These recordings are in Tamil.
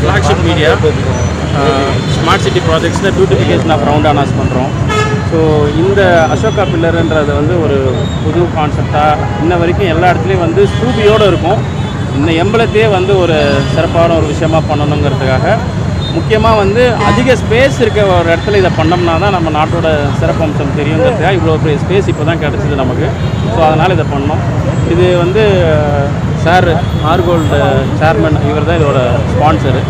ஃப்ளாக்ஷிப் மீடியா ஸ்மார்ட் சிட்டி ப்ராஜெக்ட்ஸில் பியூட்டிஃபிகேஷன் ஆஃப் ரவுண்ட் அனௌன்ஸ் பண்ணுறோம் ஸோ இந்த அசோகா பில்லருன்றது வந்து ஒரு புது கான்செப்டாக இன்ன வரைக்கும் எல்லா இடத்துலையும் வந்து ஸ்டூபியோடு இருக்கும். இந்த எம்பளத்தையே வந்து ஒரு சிறப்பான ஒரு விஷயமா பண்ணணுங்கிறதுக்காக. முக்கியமாக வந்து அதிக ஸ்பேஸ் இருக்க ஒரு இடத்துல இதை பண்ணோம்னா தான் நம்ம நாட்டோட சிறப்பம்சம் தெரியுங்கிறதுக்காக இவ்வளோ பெரிய ஸ்பேஸ் இப்போ தான் கிடச்சிது நமக்கு. ஸோ அதனால் இதை பண்ணோம். இது வந்து சார் ஆர்கோல்டு சேர்மன் இவர் தான் இதோட ஸ்பான்சரு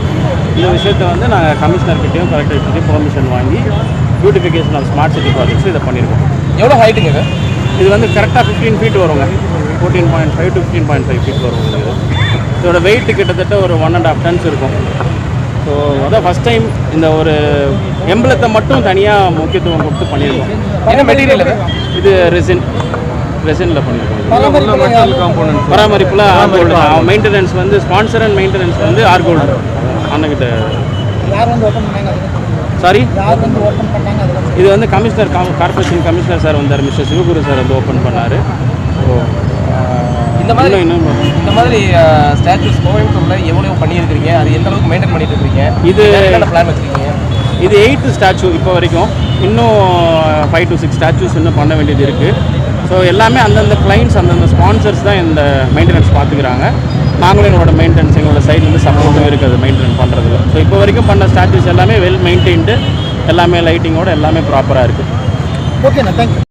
இந்த விஷயத்தை வந்து நாங்கள் கமிஷனர்கிட்டையும் கலெக்டர்கிட்டையும் பெர்மிஷன் வாங்கி beautification of smart city projects இதை பண்ணியிருக்கோம் எவ்வளோ ஹைட்டுங்க இது? இது வந்து கரெக்டாக ஃபிஃப்டீன் ஃபீட் வருங்க. Fourteen point five to fifteen point five feet வரும் இது. இதோட வெயிட் கிட்டத்தட்ட ஒரு ஒன் அண்ட் ஆஃப் டன்ஸ் இருக்கும். ஸோ அதான் ஃபஸ்ட் டைம் இந்த ஒரு எம்பளத்தை மட்டும் தனியாக முக்கியத்துவம் கொடுத்து பண்ணியிருக்கோம் என்ன மெட்டீரியல் இது இது ரெசின் ரெசினில் பண்ணியிருக்கோம் பராமரிப்பில் ஆர்கோல்டு மெயின்டெனன்ஸ் வந்து ஸ்பான்சர் அண்ட் மெயின்டெனன்ஸ் வந்து ஆர்கோல்டு அண்ணகிட்ட. யார் வந்து ஓப்பன் பண்ணாங்க அது சாரி யார் வந்து ஓப்பன் பண்ணாங்க அது இது வந்து கமிஷனர் கார்பரேஷன் கமிஷனர் சார் வந்தார் மிஸ்டர் சிவகுரு சார் வந்து ஓப்பன் பண்ணார். இந்த மாதிரி இந்த மாதிரி ஸ்டாச்சுஸ் கோயம்புத்தூரில் எவ்வளோ பண்ணியிருக்கிறீங்க? அது எந்த அளவுக்கு மெயின்டைன் பண்ணிட்டு இருக்கீங்க இது- பிளான் வச்சிருக்கீங்க? இது எயித்து ஸ்டாச்சு இப்போ வரைக்கும். இன்னும் ஃபைவ் டு சிக்ஸ் ஸ்டாச்சூஸ் இன்னும் பண்ண வேண்டியது இருக்குது ஸோ எல்லாமே அந்தந்த கிளைண்ட்ஸ் அந்தந்த ஸ்பான்சர்ஸ் தான் இந்த மெயின்டெனன்ஸ் பார்த்துக்கிறாங்க. நாங்களும் எங்களோட மெயின்டெனன்ஸ் எங்களோட சைட்லேருந்து சப்போர்ட்டும் இருக்குது அது மெயின்டைன் பண்ணுறதுல ஸோ இப்போ வரைக்கும் பண்ண ஸ்டாச்சூஸ் எல்லாமே வெல் மெயின்டைன்டு எல்லாமே லைட்டிங்கோட எல்லாமே ப்ராப்பராக இருக்குது ஓகேண்ணா தேங்க்யூ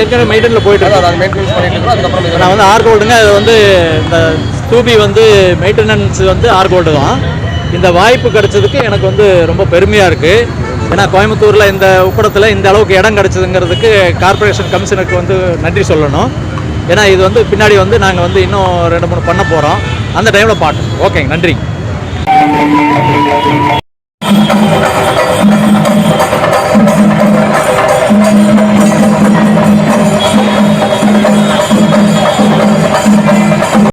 ஏற்கனவே மெயின்டைனில் போயிட்டு இருக்கோம். அதுக்கப்புறம் இது நான் வந்து ஆர்கோல்டுங்க அது வந்து இந்த ஸ்டூபி வந்து மெயின்டெனன்ஸ் வந்து ஆர்கோல்டு தான். இந்த வாய்ப்பு கிடைச்சதுக்கு எனக்கு வந்து ரொம்ப பெருமையாக இருக்குது ஏன்னா கோயம்புத்தூரில் இந்த உப்படத்தில் இந்த அளவுக்கு இடம் கிடைச்சதுங்கிறதுக்கு கார்ப்பரேஷன் கமிஷனுக்கு வந்து நன்றி சொல்லணும். ஏன்னா இது வந்து பின்னாடி வந்து நாங்கள் வந்து இன்னும் ரெண்டு மூணு பண்ண போகிறோம் அந்த டைமில் பாட்டு ஓகேங்க நன்றி.